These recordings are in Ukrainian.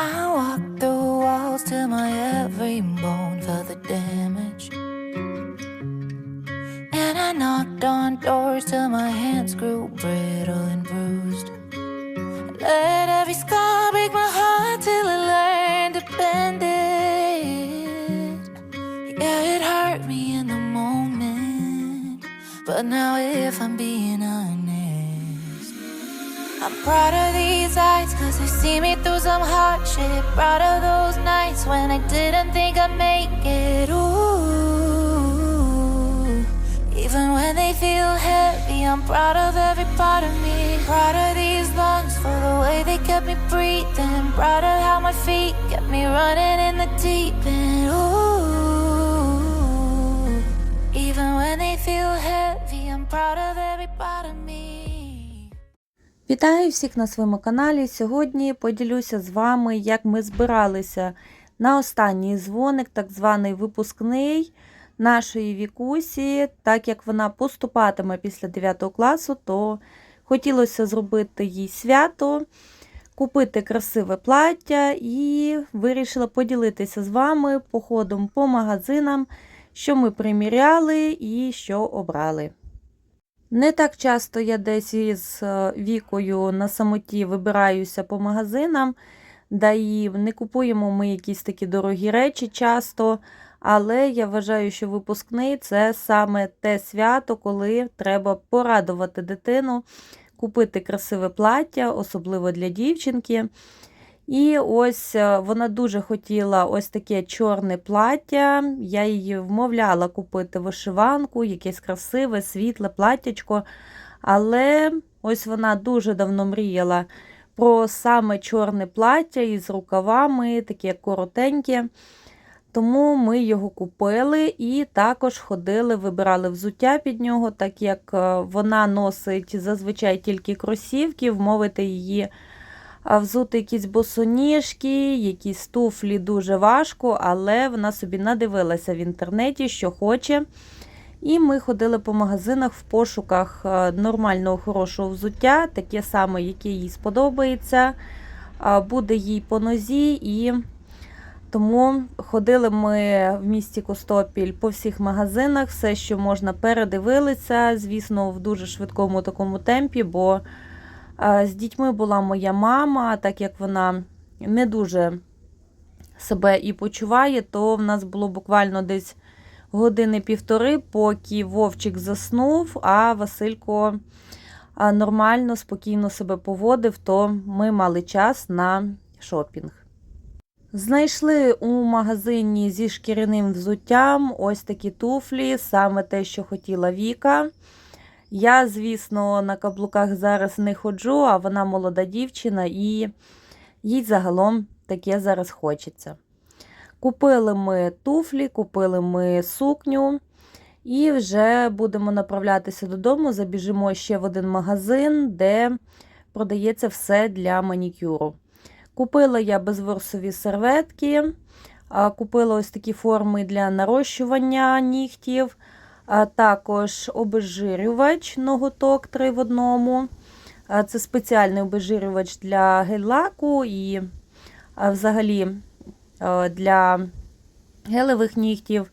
I walked through walls till my every bone felt the damage. And I knocked on doors till my hands grew brittle and bruised. Let every scar break my heart till I learned to bend it. Yeah, it hurt me in the moment. But now, if I'm being proud of these eyes cause they see me through some hardship. Proud of those nights when I didn't think I'd make it. Ooh. Even when they feel heavy, I'm proud of every part of me. Proud of these lungs for the way they kept me breathing. Proud of how my feet kept me running in the deep end. Ooh. Even when they feel heavy, I'm proud of every part of me. Вітаю всіх на своєму каналі. Сьогодні поділюся з вами, як ми збиралися на останній дзвоник, так званий випускний нашої Вікусі. Так як вона поступатиме після 9 класу, то хотілося зробити їй свято, купити красиве плаття і вирішила поділитися з вами походом по магазинам, що ми приміряли і що обрали. Не так часто я десь із е, вікою на самоті вибираюся по магазинам, да і не купуємо ми якісь такі дорогі речі часто. Але я вважаю, що випускний це саме те свято, коли треба порадувати дитину, купити красиве плаття, особливо для дівчинки. І ось е, вона дуже хотіла ось таке чорне плаття. Я її вмовляла купити вишиванку, якесь красиве, світле платтячко. Але ось вона дуже давно мріяла про саме чорне плаття із рукавами, таке коротеньке. Тому ми його купили і також ходили, вибирали взуття під нього, так як е, вона носить зазвичай тільки кросівки, вмовити її взути якісь босоніжки, якісь туфлі дуже важко, але вона собі надивилася в інтернеті, що хоче. І ми ходили по магазинах в пошуках е, нормального хорошого взуття, таке саме, яке їй сподобається, буде їй по нозі. І тому ходили ми в місті Костопіль по всіх магазинах, все, що можна, передивилися, звісно, в дуже швидкому такому темпі, бо з дітьми була моя мама, так як вона не дуже себе і почуває, то в нас було буквально десь години-півтори, поки Вовчик заснув, а Василько нормально, спокійно себе поводив, то ми мали час на шопінг. Знайшли у магазині зі шкіряним взуттям ось такі туфлі, саме те, що хотіла Віка. Я, звісно, на каблуках зараз не ходжу, а вона молода дівчина, і їй загалом таке зараз хочеться. Купили ми туфлі, купили ми сукню, і вже будемо направлятися додому. Забіжимо ще в один магазин, де продається все для манікюру. Купила я безворсові серветки, купила ось такі форми для нарощування нігтів, також обезжирювач ноготок 3 в одному. Це спеціальний обезжирювач для гель-лаку і взагалі для гелевих нігтів.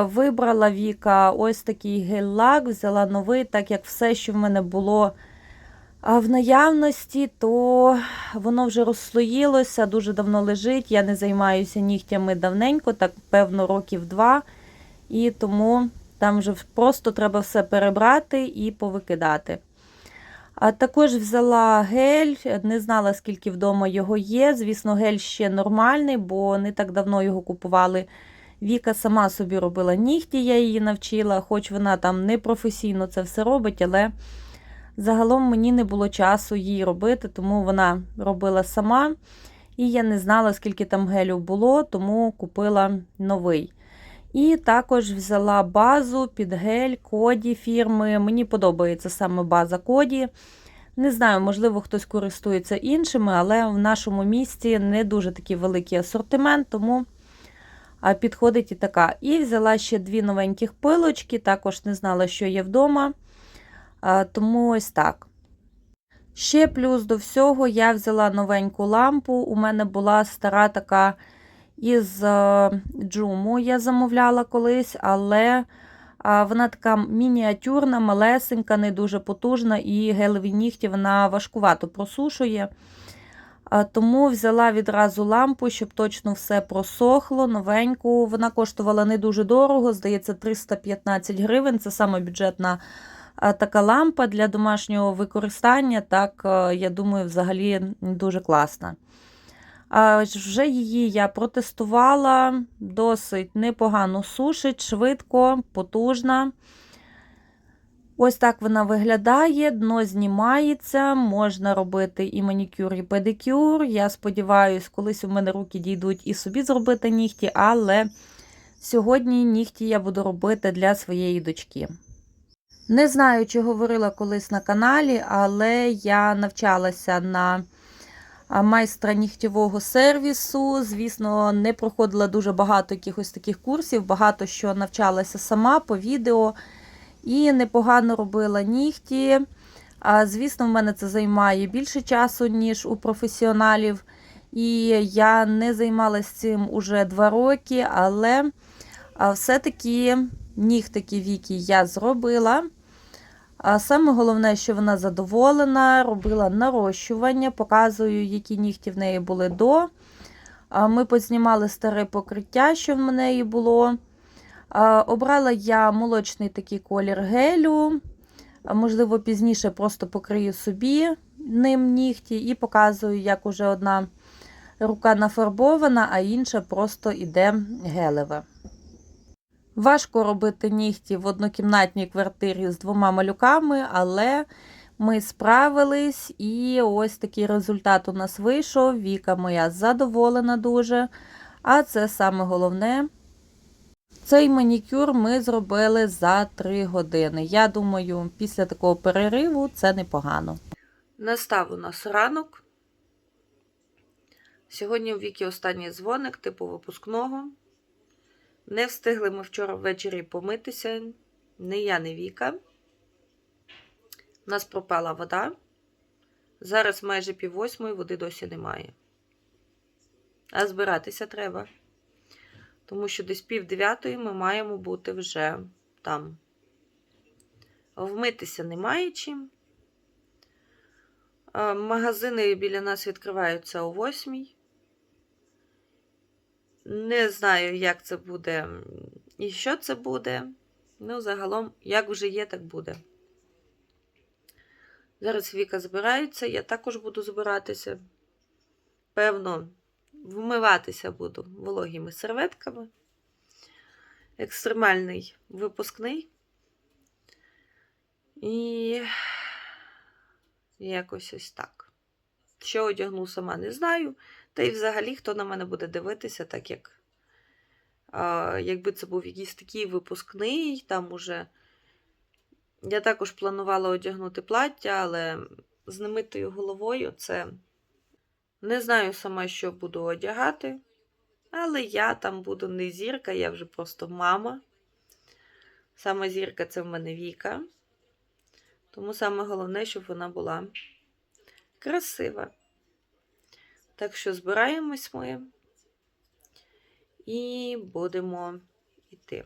Вибрала Віка ось такий гель-лак, взяла новий, так як все, що в мене було в наявності, то воно вже розслоїлося, дуже давно лежить. Я не займаюся нігтями давненько, так певно, років два. І тому там вже просто треба все перебрати і повикидати. А також взяла гель, не знала, скільки вдома його є. Звісно, гель ще нормальний, бо не так давно його купували. Віка сама собі робила нігті, я її навчила, хоч вона там не професійно це все робить, але загалом мені не було часу її робити, тому вона робила сама. І я не знала, скільки там гелю було, тому купила новий. І також взяла базу під гель коді фірми. Мені подобається саме база коді. Не знаю, можливо, хтось користується іншими, але в нашому місті не дуже такий великий асортимент, тому підходить і така. І взяла ще дві новеньких пилочки, також не знала, що є вдома. Тому ось так. Ще плюс до всього я взяла новеньку лампу. У мене була стара така із е, джуму, я замовляла колись, але вона така мініатюрна, малесенька, не дуже потужна, і гелеві нігті вона важкувато просушує. Тому взяла відразу лампу, щоб точно все просохло, новеньку. Вона коштувала не дуже дорого, здається, 315 гривень. Це саме бюджетна така лампа для домашнього використання. Так, е, я думаю, взагалі дуже класна. Вже її я протестувала, досить непогано сушить, швидко, потужна. Ось так вона виглядає, дно знімається, можна робити і манікюр, і педикюр. Я сподіваюся, колись у мене руки дійдуть і собі зробити нігті, але сьогодні нігті я буду робити для своєї дочки. Не знаю, чи говорила колись на каналі, але я навчалася на майстра нігтєвого сервісу. Звісно, не проходила дуже багато якихось таких курсів, багато що навчалася сама по відео і непогано робила нігті. А, Звісно, в мене це займає більше часу, ніж у професіоналів. І я не займалася цим уже два роки, але все-таки нігтики Вікі я зробила. А саме головне, що вона задоволена, робила нарощування, показую, які нігті в неї були до. Ми познімали старе покриття, що в неї було. Обрала я молочний такий колір гелю. Можливо, пізніше просто покрию собі ним нігті і показую, як уже одна рука нафарбована, а інша просто іде гелеве. Важко робити нігті в однокімнатній квартирі з двома малюками, але ми справились, і ось такий результат у нас вийшов. Віка моя задоволена дуже. А це саме головне. Цей манікюр ми зробили за 3 години. Я думаю, після такого перериву це непогано. Настав у нас ранок. Сьогодні у Вікі останній дзвоник, типу випускного. Не встигли ми вчора ввечері помитися. Не я, не Віка. У нас пропала вода. Зараз майже пів восьмої води досі немає. А збиратися треба. Тому що десь пів дев'ятої ми маємо бути вже там. Вмитися немає чим. Магазини біля нас відкриваються о восьмій. Не знаю, як це буде і що це буде. Ну, загалом, як вже є, так буде. Зараз Віка збирається, я також буду збиратися. Певно, вмиватися буду вологими серветками. Екстремальний випускний. І якось ось так. Що одягну, сама не знаю. Та й взагалі, хто на мене буде дивитися, так як якби це був якийсь такий випускний, там уже. Я також планувала одягнути плаття, але з немитою головою це не знаю сама, що буду одягати. Але я там буду не зірка, я вже просто мама. Саме зірка це в мене Віка. Тому саме головне, щоб вона була красива. Так що збираємось ми і будемо йти.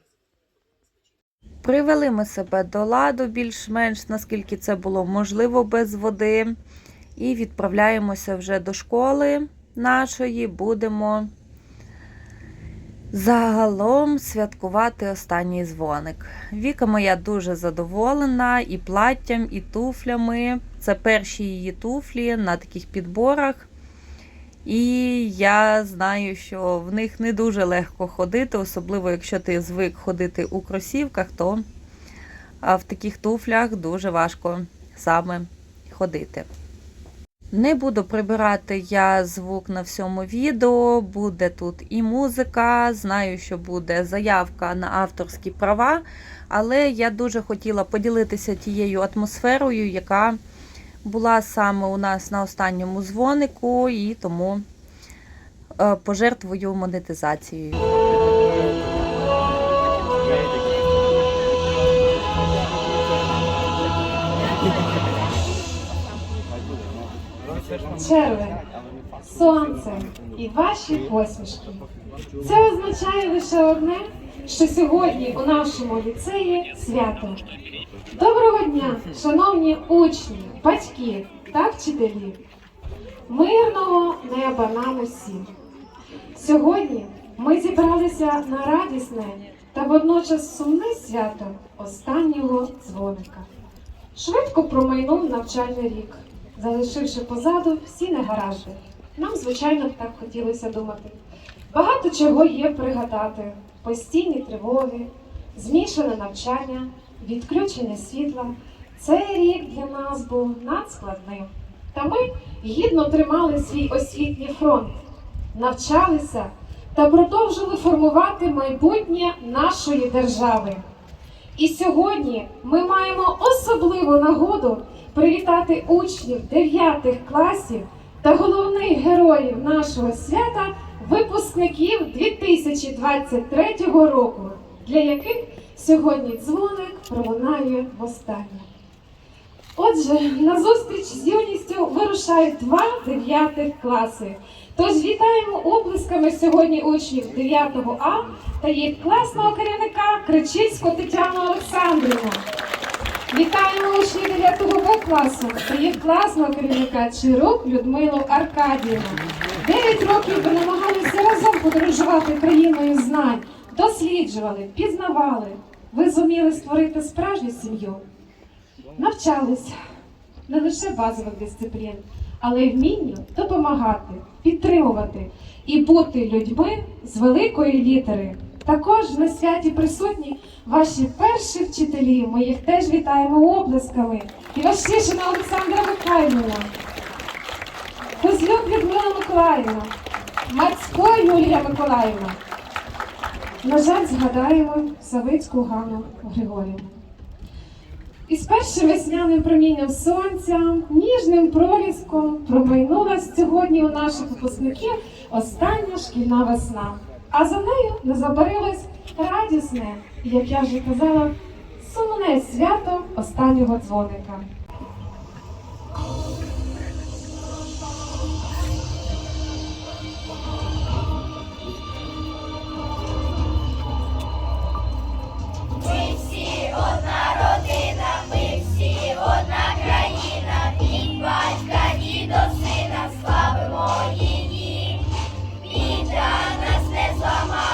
Привели ми себе до ладу більш-менш, наскільки це було можливо без води. І відправляємося вже до школи нашої. Будемо загалом святкувати останній дзвоник. Віка моя дуже задоволена і платтям, і туфлями. Це перші її туфлі на таких підборах. І я знаю, що в них не дуже легко ходити, особливо якщо ти звик ходити у кросівках, то в таких туфлях дуже важко саме ходити. Не буду прибирати я звук на всьому відео, буде тут і музика, знаю, що буде заявка на авторські права, але я дуже хотіла поділитися тією атмосферою, яка була саме у нас на останньому дзвонику, і тому е, пожертвую монетизацією. червень, сонце і ваші посмішки. Це означає лише одне, що сьогодні у нашому ліцеї свято. Доброго дня, шановні учні, батьки та вчителі. Мирного неба нам усім. Сьогодні ми зібралися на радісне та водночас сумне свято останнього дзвоника. Швидко промайнув навчальний рік, залишивши позаду всі негаразди. Нам, звичайно, так хотілося думати. Багато чого є пригадати: постійні тривоги, змішане навчання, відключення світла. Цей рік для нас був надскладним. Та ми гідно тримали свій освітній фронт, навчалися та продовжили формувати майбутнє нашої держави. І сьогодні ми маємо особливу нагоду привітати учнів 9 класів та головних героїв нашого свята, випускників 2023 року, для яких сьогодні дзвоник пролунає востаннє. Отже, на зустріч з юністю вирушають два дев'ятих класи. Тож вітаємо оплесками сьогодні учнів 9 А та їх класного керівника Кричильську Тетяну Олександрівну. Вітаємо учнів 9 Б класу та їх класного керівника Чирук Людмилу Аркадіївну. Дев'ять років ви намагалися разом подорожувати країною знань, досліджували, пізнавали. Ви зуміли створити справжню сім'ю навчались не лише базових дисциплін, але й вмінню допомагати, підтримувати і бути людьми з великої літери. Також на святі присутні ваші перші вчителі. Ми їх теж вітаємо оплесками. І Вашишина Олександра Михайлівна, Козлюк Людмила Миколаївна, Мацько Юлія Миколаївна. На жаль, згадаємо Савицьку Ганну Григорівну. І з першим весняним промінням сонця, ніжним проліском промайнула сьогодні у наших випускників остання шкільна весна. А за нею не забарилось радісне, як я вже казала, сумне свято останнього дзвоника. Батька і до сина славимо її. Біда нас не зламала,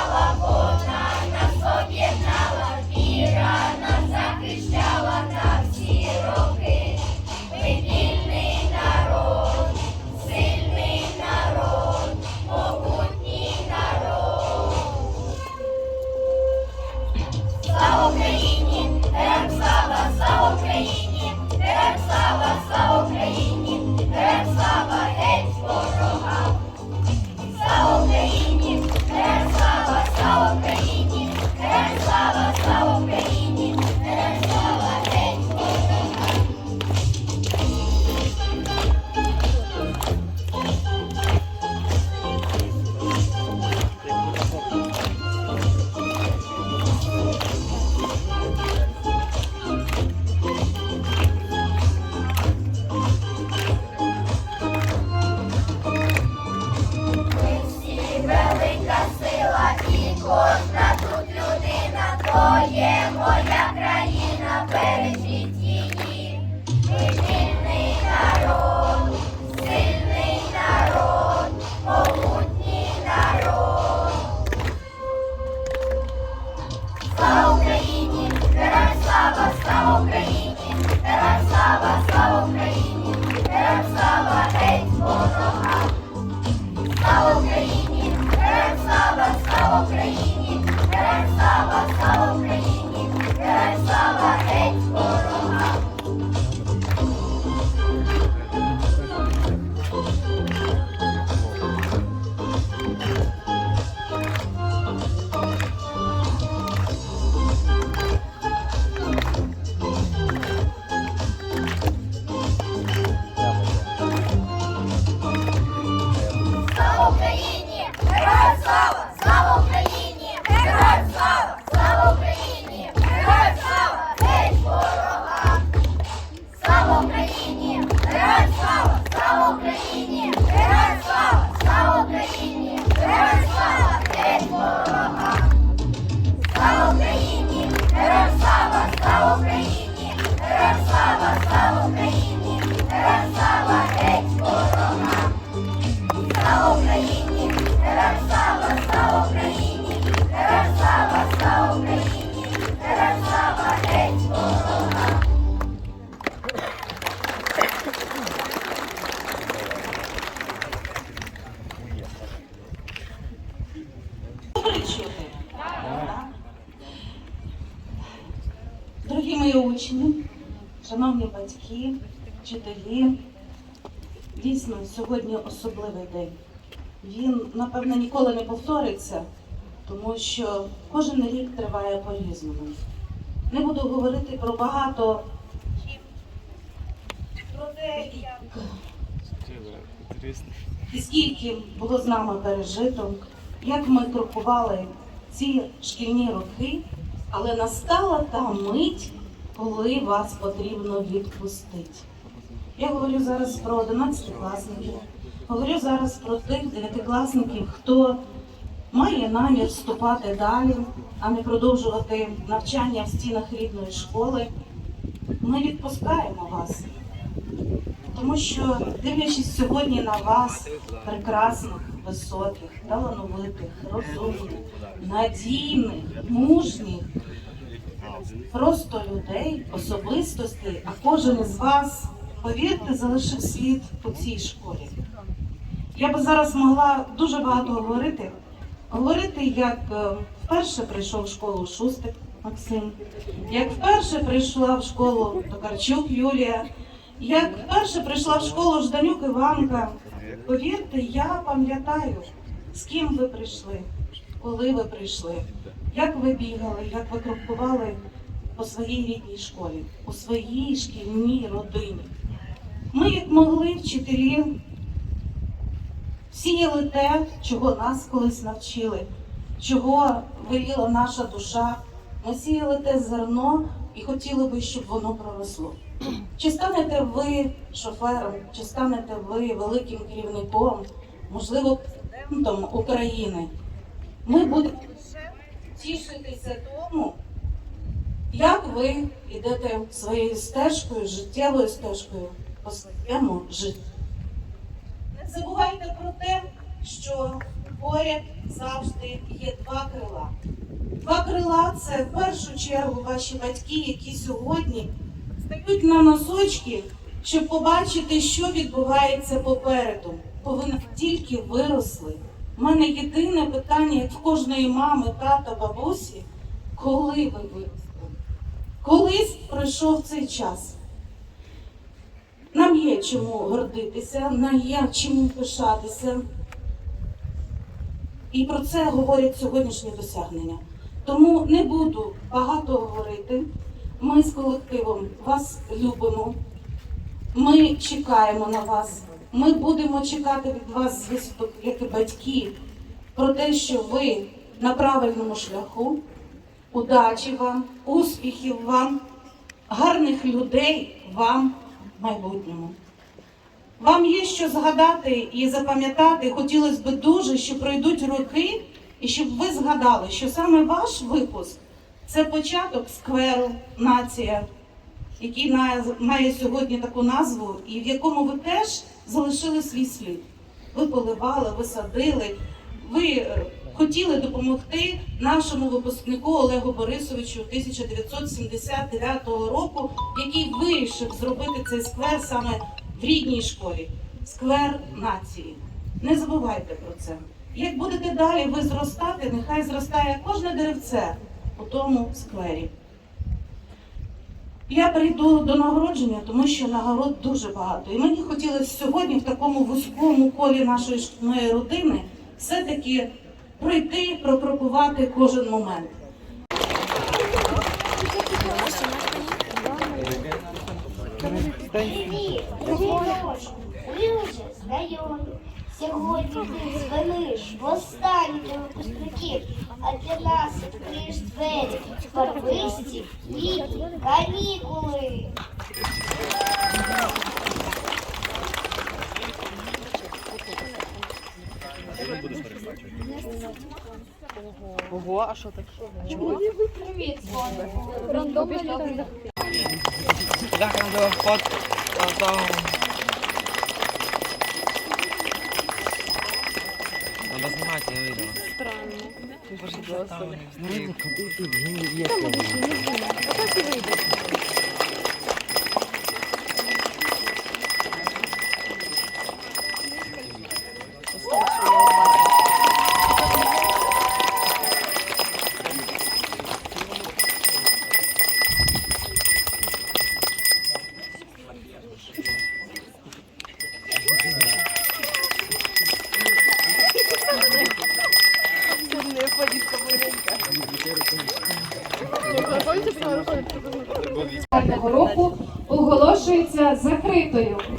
Дорогі мої учні, шановні батьки, вчителі, дійсно сьогодні особливий день. Він, напевно, ніколи не повториться, тому що кожен рік триває по різному. Не буду говорити про багато про те, як і скільки було з нами пережито, як ми крокували ці шкільні роки, але настала та мить, коли вас потрібно відпустити. Я говорю зараз про 11 класників, говорю зараз про тих дев'ятикласників, хто має намір вступати далі, а не продовжувати навчання в стінах рідної школи. Ми відпускаємо вас. Тому що, дивлячись сьогодні на вас, прекрасних, високих, талановитих, розумних, надійних, мужніх, просто людей, особистостей, а кожен із вас, повірте, залишив слід у цій школі. Я би зараз могла дуже багато говорити. Говорити, як е, вперше прийшов в школу Шустик Максим, як вперше прийшла в школу Токарчук Юлія, як вперше прийшла в школу Жданюк Іванка. Повірте, я пам'ятаю, з ким ви прийшли, коли ви прийшли, як ви бігали, як ви крокували по своїй рідній школі, у своїй шкільній родині. Ми, як могли, вчителі, сіяли те, чого нас колись навчили, чого виріла наша душа. Ми сіяли те зерно і хотіли би, щоб воно проросло. Чи станете ви шофером, чи станете ви великим керівником, можливо, президентом України? Ми будемо тішитися тому, як ви йдете своєю стежкою, життєвою стежкою по своєму житті. Забувайте про те, що поряд завжди є два крила. Два крила це в першу чергу ваші батьки, які сьогодні стають на носочки, щоб побачити, що відбувається попереду. Бо ви тільки виросли. У мене єдине питання, як в кожної мами, тата, бабусі, коли ви виросли? Колись пройшов цей час. Нам є чому гордитися, нам є чому пишатися. І про це говорять сьогоднішні досягнення. Тому не буду багато говорити. Ми з колективом вас любимо. Ми чекаємо на вас. Ми будемо чекати від вас звісток, як і батьки, про те, що ви на правильному шляху. Удачі вам, успіхів вам, гарних людей вам майбутньому. Вам є що згадати і запам'ятати. Хотілося б дуже, що пройдуть роки, і щоб ви згадали, що саме ваш випуск це початок скверу нація, який на- має сьогодні таку назву, і в якому ви теж залишили свій слід. Ви поливали, ви садили, ви е, хотіли допомогти нашому випускнику Олегу Борисовичу 1979 року, який вирішив зробити цей сквер саме в рідній школі сквер нації. Не забувайте про це. Як будете далі ви зростати, нехай зростає кожне деревце у тому сквері. Я прийду до нагородження, тому що нагород дуже багато. І мені хотілося сьогодні в такому вузькому колі нашої родини все-таки пройти, прокрокувати кожен момент. Привіт, вже знайомі. Сьогодні ти дзвониш в останніх випускників, а для нас відкриєш двері барвисті літні канікули. Ого, а що таке? А чому? Привіт, Рандомно. Захар до вход. Надо снимать, я видел. Странно. Там, не встиг. Там, не встиг. Там, не встиг. Там, не встиг. 对对对。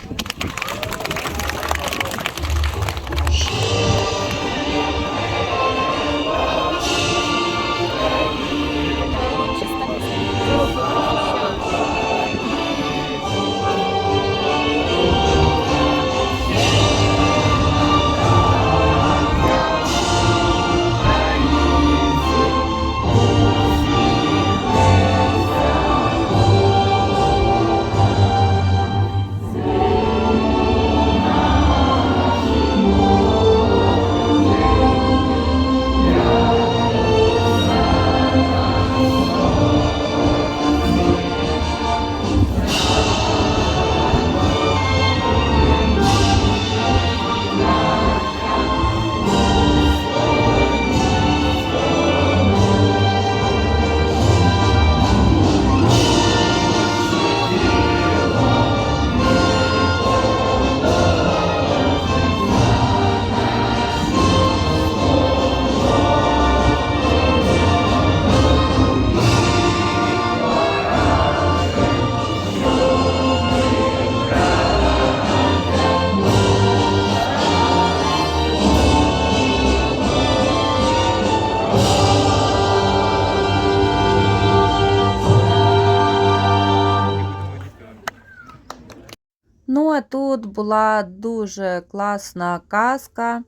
Була дуже класна казка,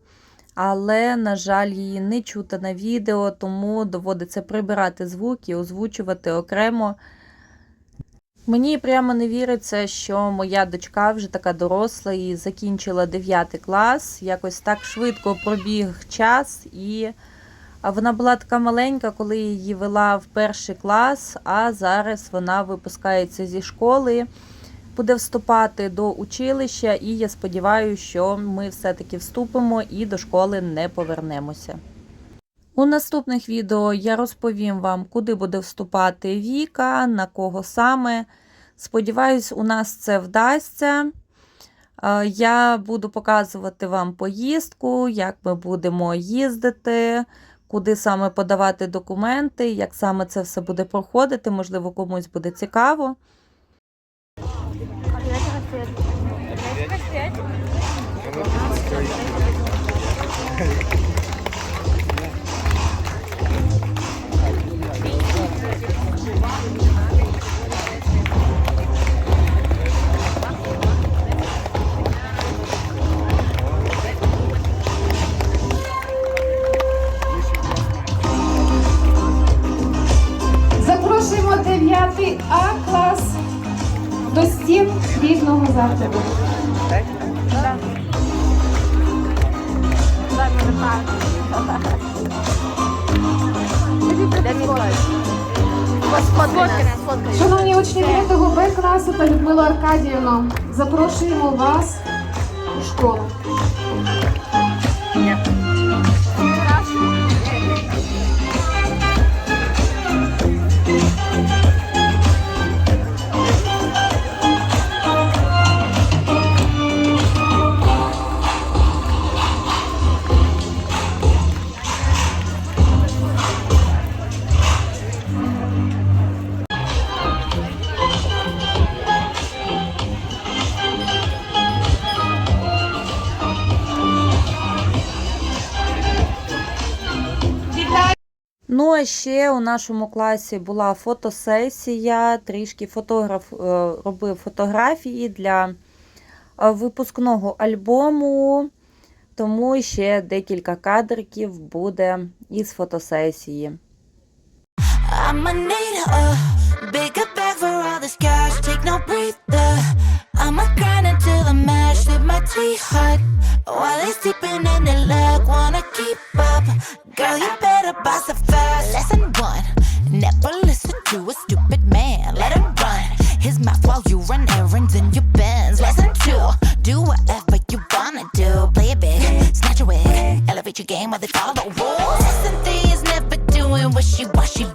але, на жаль, її не чути на відео, тому доводиться прибирати звук і озвучувати окремо. Мені прямо не віриться, що моя дочка вже така доросла і закінчила 9 клас. Якось так швидко пробіг час, і вона була така маленька, коли її вела в перший клас, а зараз вона випускається зі школи буде вступати до училища, і я сподіваюся, що ми все-таки вступимо і до школи не повернемося. У наступних відео я розповім вам, куди буде вступати Віка, на кого саме. Сподіваюсь, у нас це вдасться. Е, Я буду показувати вам поїздку, як ми будемо їздити, куди саме подавати документи, як саме це все буде проходити. Можливо, комусь буде цікаво. 9 А клас до стін різного закладу. Шановні учні 9 Б класу та Людмила Аркадіївна, запрошуємо вас у школу. Ну, а ще у нашому класі була фотосесія. Трішки фотограф е, робив фотографії для е, випускного альбому, тому ще декілька кадриків буде із фотосесії. I'ma need a bigger bag for all this cash. Take no breather. I'ma grind until I'm. Sip my tea hot while they sleeping in the leg. Wanna keep up, girl? You better bust it fast. Lesson one: Never listen to a stupid man. Let him run his mouth while you run errands in your Benz. Lesson two: Do whatever you wanna do. Play it big, snatch a wig, elevate your game while they follow the rules. Lesson three is never doing wishy-washy business.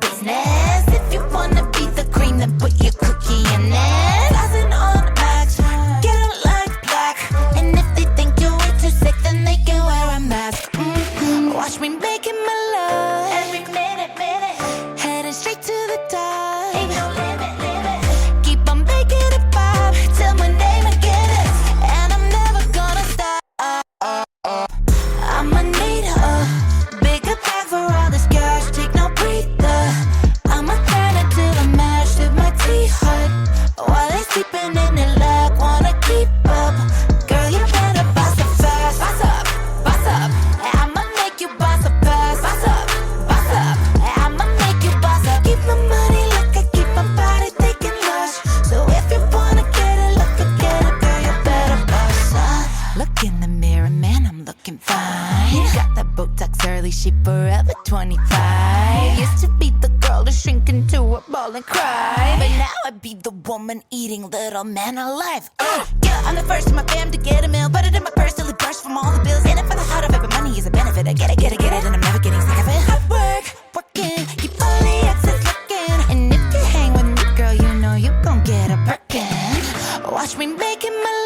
Look in the mirror, man, I'm looking fine. Got that Botox early, she forever 25. Used to be the girl to shrink into a ball and cry. But now I be the woman eating little man alive. Uh, yeah, I'm the first in my fam to get a meal. Put it in my purse till it bursts from all the bills. In it for the heart of it? But money is a benefit. I get it, get it, get it, and I'm never getting sick of it. Hard work, working, keep all the exits looking. And if you hang with me, girl, you know you gon' get a perkin. Watch me making my